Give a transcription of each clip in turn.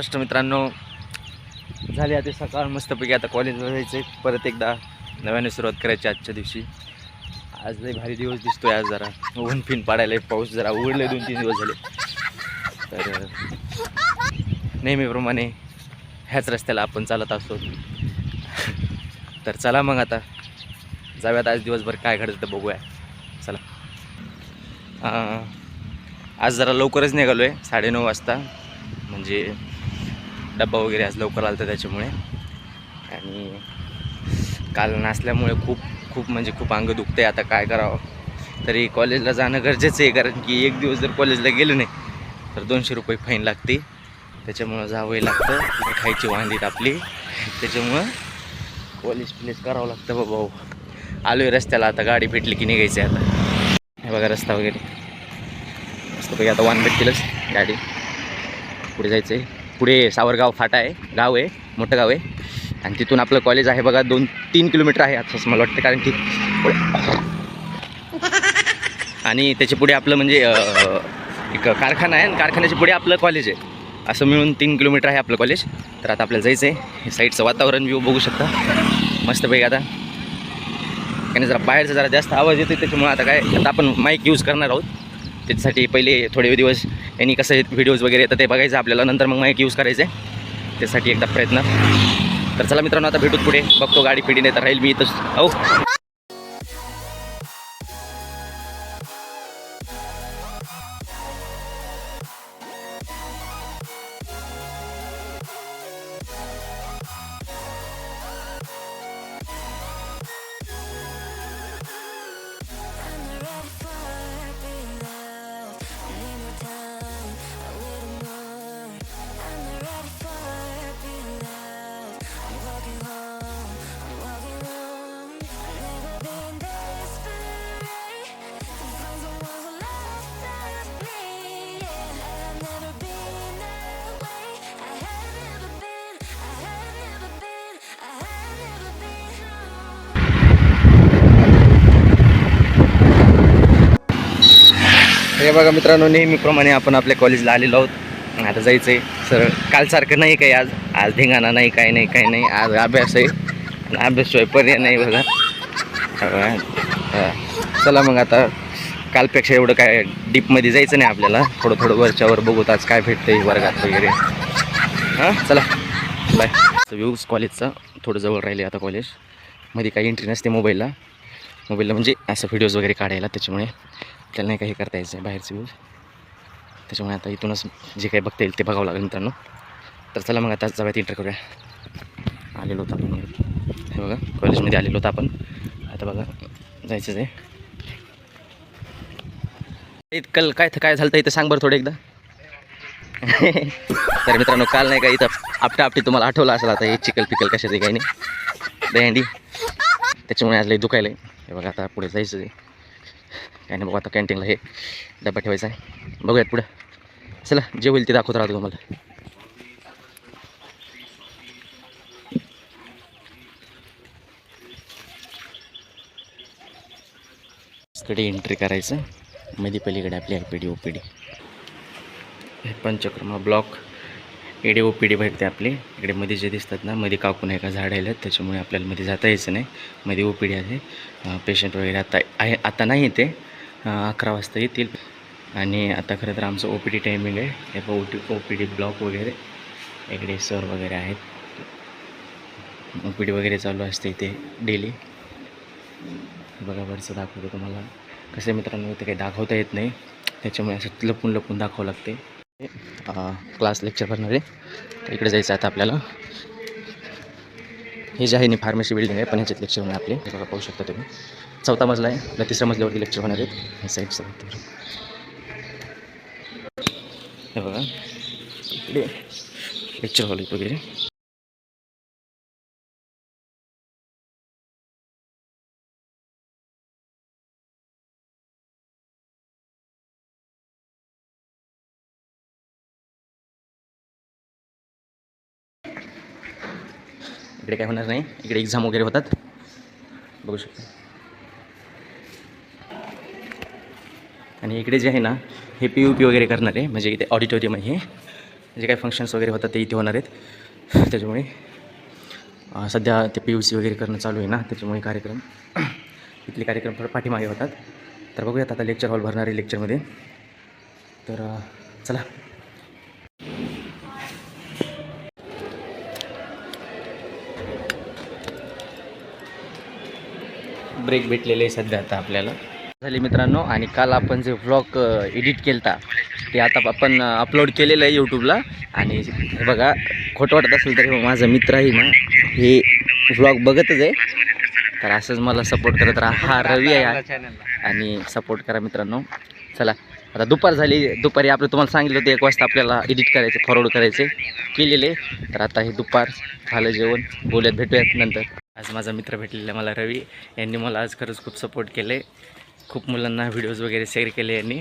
महाराष्ट्र मित्रांनो झाली आता सकाळ मस्तपैकी आता कॉलेजला जायचं आहे परत एकदा नव्याने सुरुवात करायची आजच्या दिवशी. आज लय भारी दिवस दिसतोय आज जरा. ऊन फिन पाडायला पाऊस जरा उघडले दोन तीन दिवस झाले. तर नेहमीप्रमाणे ह्याच रस्त्याला आपण चालत असतो. तर चला मग आता. जाऊयात आज दिवसभर काय घडतं ते बघूया. चला. आज जरा लवकरच निघालो आहे साडेनऊ वाजता. म्हणजे डब्बा वगैरे आज लवकर आला त्याच्यामुळे. आणि काल नसल्यामुळे खूप खूप म्हणजे खूप अंग दुखते आता काय करावं? तरी कॉलेजला जाणं गरजेचं आहे. कारण की एक दिवस जर कॉलेजला गेलं नाही तर दोनशे रुपये फाईन लागते. त्याच्यामुळं जावंही लागतं. खायची वांदीत आपली. त्याच्यामुळं कॉलेज प्लेस करावं लागतं बाबा आलो आहे रस्त्याला. आता गाडी भेटली की निघायची आता. हे बघा रस्ता वगैरे. मस्तपैकी आता वान भेटतीलच. गाडी. पुढे जायचं आहे पुढे सावरगाव फाटा आहे गाव आहे मोठं गाव आहे. आणि तिथून आपलं कॉलेज आहे बघा दोन तीन किलोमीटर आहे असं मला वाटतं कारण की आणि त्याच्या पुढे आपलं म्हणजे एक कारखाना आहे आणि कारखान्याच्या पुढे आपलं कॉलेज आहे. असं मिळून तीन किलोमीटर आहे आपलं कॉलेज तर आता आपल्याला जायचं आहे. हे साईडचं वातावरण व्ह्यू बघू शकता. मस्तपैकी आता. आणि जरा बाहेरचा जरा जास्त आवाज येतो त्याच्यामुळे आता काय आता आपण माईक यूज करणार आहोत. त्याच्यासाठी पहिले थोडे दिवस यांनी कसं व्हिडिओज वगैरे येतात ते बघायचं आपल्याला. नंतर मग माईक यूज करायचं. आहे त्यासाठी एकदा प्रयत्न. तर चला मित्रांनो आता भेटूत पुढे. बघतो गाडी पिढी नाही तर राहील मी इथंच. हो. हे बघा मित्रांनो नेहमीप्रमाणे आपण आपल्या कॉलेजला आलेलो आहोत. आता जायचं आहे सर कालसारखं नाही काही आज? आज धिंगाणा नाही काही नाही काही नाही. आज अभ्यास आहे. आणि अभ्यासशिवाय पर्याय नाही बघा. चला मग आता कालपेक्षा एवढं काय डीपमध्ये जायचं नाही आपल्याला. थोडं थोडं वरच्यावर बघूत आज काय भेटतंय वर्गात वगैरे. हां? चला. बाय व्ह्यूज कॉलेजचा थोडं जवळ राहिले आता कॉलेजमध्ये काही एंट्री नसते मोबाईलला मोबाईलला म्हणजे असं व्हिडिओज वगैरे काढायला त्याच्यामुळे. आपल्याला नाही काही करता यायचं आहे बाहेरचे व्ह्यूज त्याच्यामुळे आता इथूनच जे काही बघता येईल ते बघावं लागेल मित्रांनो. तर चला मग आता जाऊयात इंटर करूया. आलेलो होतो आपण हे बघा कॉलेजमध्ये आलेलो होतो आपण. आता बघा जायचंच आहे. इतकं काय काय झालं तर इथं सांग बरं थोडं एकदा. तर मित्रांनो काल नाही का इथं आपटा आपटी तुम्हाला आठवलं असेल आता हे चिकल पिकल कशाचं काही नाही. दहंडी त्याच्यामुळे आज लई दुखायला आहे हे बघा आता पुढे जायचं आहे काय नाही बघू आता कॅन्टीनला हे डबा ठेवायचा आहे. बघूयात पुढं. चला जे होईल ते दाखवत राहतो तुम्हाला. कडे एंट्री करायचं. मध्ये पलीकडे आपली I P D O P D हे पंचक्रमा block A D O P D भेटते आपली. इकडे मध्ये जे दिसतात ना मध्ये काकून एका झाड आहेत त्याच्यामुळे आपल्याला मध्ये जाता यायचं नाही. मध्ये ओ पी डी आहे. पेशंट वगैरे आता आहे आता नाही येते. अकरा वाजता येतील. आणि आता खरं तर आमचं ओ पी डी टायमिंग आहे. हे O T O P D block वगैरे. इकडे सर वगैरे आहेत. ओ पी डी वगैरे चालू असते इथे डेली बघा वरचं दाखवतो तुम्हाला. कसं मित्रांनो इथे काही दाखवता येत नाही. त्याच्यामुळे असं लपून लपून दाखवावं लागते. क्लास लेक्चर करणारे. तर इकडे जायचं आता आपल्याला. हे जे आहे नि फार्मसी बिल्डिंग आहे पण ह्याच्यात लेक्चर होणार आपले. बघा पाहू शकता तुम्ही. चौथा मजला आहे. आपल्या तिसऱ्या मजल्यावरती लेक्चर होणार आहेत. हे साईडचं हे बघा. इकडे लेक्चर हॉल वगैरे. इकडे काय होणार नाही. इकडे एक्झाम वगैरे होतात. बघू शकता. आणि इकडे जे आहे ना हे पी यू पी वगैरे करणार आहे. म्हणजे इथे ऑडिटोरियम आहे जे काही फंक्शन्स वगैरे होतात ते इथे होणार आहेत. त्याच्यामुळे सध्या ते पी यू सी वगैरे करणं चालू आहे ना. त्याच्यामुळे कार्यक्रम इथले कार्यक्रम थोडं पाठीमागे होतात. तर बघूयात आता लेक्चर हॉल भरणार आहे लेक्चरमध्ये तर चला. ब्रेक भेटलेले आहे सध्या आता आपल्याला. झाले मित्रांनो. आणि काल आपण जे व्लॉग एडिट केलता ते आता आपण अपलोड केलेलं आहे यूट्यूबला आणि हे बघा खोटं वाटत असेल तर हे माझा मित्र आहे ना हे व्लॉग बघतच आहे. तर असंच मला सपोर्ट करत राहा. हा रवी आहे. आणि सपोर्ट करा मित्रांनो. चला आता दुपार झाली. दुपारी आपलं तुम्हाला सांगितलं होतं एक वाजता आपल्याला एडिट करायचे फॉरवर्ड करायचे केलेले. तर आता हे दुपार झालं जेवण. बोलत भेटूयात नंतर. आज माझा मित्र भेटलेला मला रवी. यांनी मला आज खरंच खूप सपोर्ट केले खूप मुलांना व्हिडिओज वगैरे शेअर केले यांनी.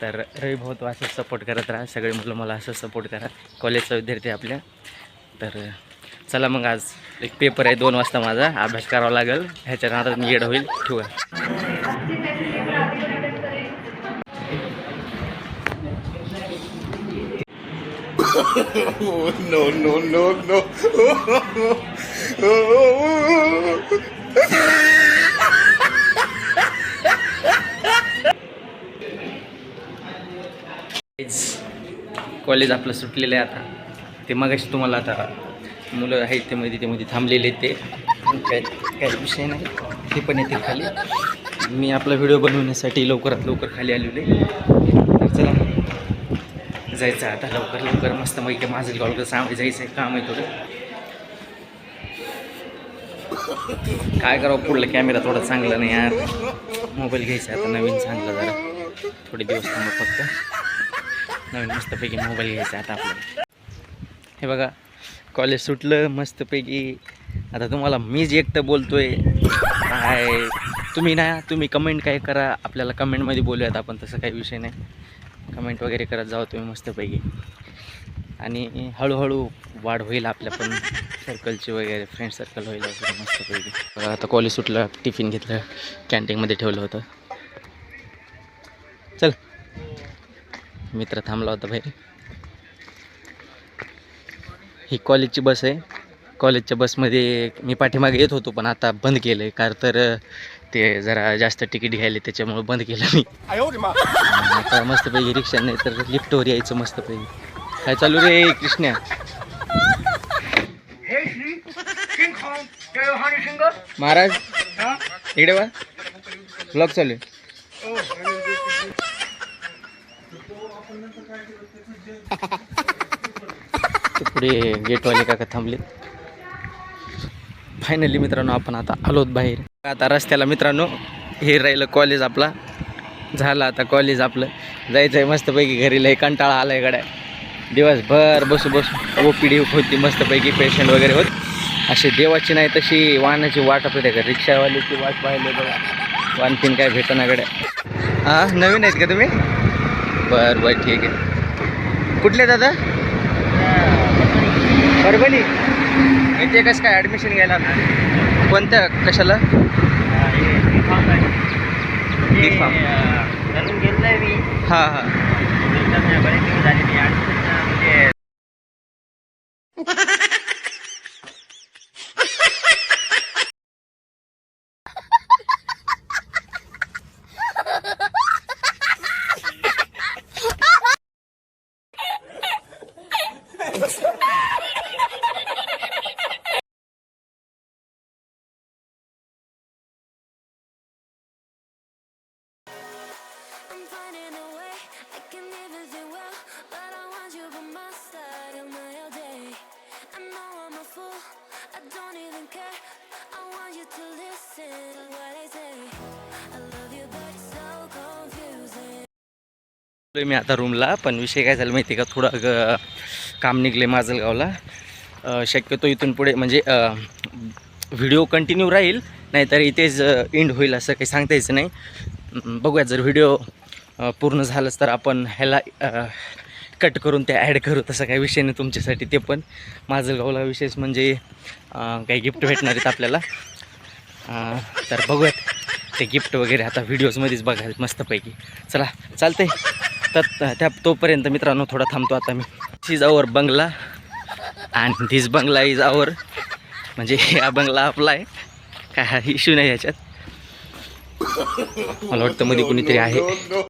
तर रवी भाऊ तो असंच सपोर्ट करत राहा. सगळे मुलं मला असंच सपोर्ट करा. कॉलेजचा विद्यार्थी आपल्या. तर चला मग आज एक पेपर आहे दोन वाजता माझा. अभ्यास करावा लागेल. ह्याच्या नादात येड होईल. ठेवा no no no no college आपलं सुटलेलं आहे आता. ते मगाशी तुम्हाला आता मुलं आहेत ते मध्ये ते मध्ये थांबलेले आहेत ते. काय काय विषय नाही. ते पण येतील खाली. मी आपला व्हिडिओ बनवण्यासाठी लवकरात लवकर खाली आलेलो आहे. तर चला. जायचं आता लवकर लवकर. मस्त मग इथे माझं कॉल कसं आम्ही जायचं आहे काम आहे थोडं. काय करावं? पुढलं कॅमेरा थोडा चांगला नाही यार. मोबाईल घ्यायचा आहे आता नवीन चांगला जरा. थोडे दिवस थांबा फक्त. नवीन मस्तपैकी मोबाईल घ्यायचा आहे आता आपल्याला. हे बघा कॉलेज सुटलं मस्तपैकी. आता तुम्हाला मीच एकटं बोलतोय. काय? तुम्ही ना तुम्ही कमेंट काय करा? आपल्याला कमेंटमध्ये बोलूयात आपण तसं काही विषय नाही. कमेंट वगैरे करत जाऊ तुम्ही मस्तपैकी. आणि हळूहळू वाढ होईल आपल्या पण सर्कलची वगैरे फ्रेंड सर्कल होईल वगैरे मस्तपैकी. बघा आता कॉलेज सुटलं टिफिन घेतलं कॅन्टीनमध्ये ठेवलं होतं. चल. मित्र थांबला होता बाहेर. ही कॉलेजची बस आहे. कॉलेजच्या बसमध्ये मी पाठीमागे येत होतो पण आता बंद केलं आहे कार तर ते जरा जास्त तिकीट घ्यायले त्याच्यामुळं बंद केलं मी. आता मस्तपैकी रिक्षा नाही तर लिफ्टवर यायचं मस्तपैकी. काय चालू रे कृष्णा? महाराज इकडे बा ब्लॉग चालू आहे. पुढे गेटवाले काका थांबले फायनली मित्रांनो आपण आता आलोत बाहेर. आता रस्त्याला मित्रांनो हे राहिलं कॉलेज आपला. झालं आता कॉलेज आपलं. जायचं आहे मस्तपैकी घरी लय कंटाळा आलाय गड्या. दिवसभर बसू बसू ओ पी डी होती मस्तपैकी पेशंट वगैरे होत. अशी देवाची नाही तशी वाहनाची वाट होते का? रिक्षावाल्याची वाट पाहिली बघा. आणखीन काय भेटना गड्या. हां नवीन आहेत का तुम्ही? बरं बरं ठीक आहे. कुठले दादा? परभणी. इथे कसं काय ॲडमिशन घ्यायला कोणत्या कशाला? B.Pharm. घरून गेलोय मी. हां हां. मी आता रूमला पण विषय काय झाला माहिती आहे का? थोडं ग- काम निघले माजलगावला. गावला शक्यतो इथून पुढे म्हणजे व्हिडिओ कंटिन्यू राहील नाहीतर इथेच एंड होईल असं काही सांगता यायचं नाही. बघूयात जर व्हिडिओ पूर्ण झालंच तर आपण ह्याला कट करून ते ॲड करू. तसं काही विषय नाही तुमच्यासाठी ते पण. माजलगावला विशेष म्हणजे काही गिफ्ट भेटणार आहेत आपल्याला. तर बघूयात. ते गिफ्ट वगैरे आता व्हिडिओजमध्येच बघायला मस्तपैकी. चला चालतंय. तर त्या तोपर्यंत मित्रांनो थोडा थांबतो आता मी. Is our bungalow and this bungalow is our म्हणजे हा बंगला आपला आहे. काय इश्यू नाही याच्यात. मला वाटतं मध्ये कुणीतरी आहे.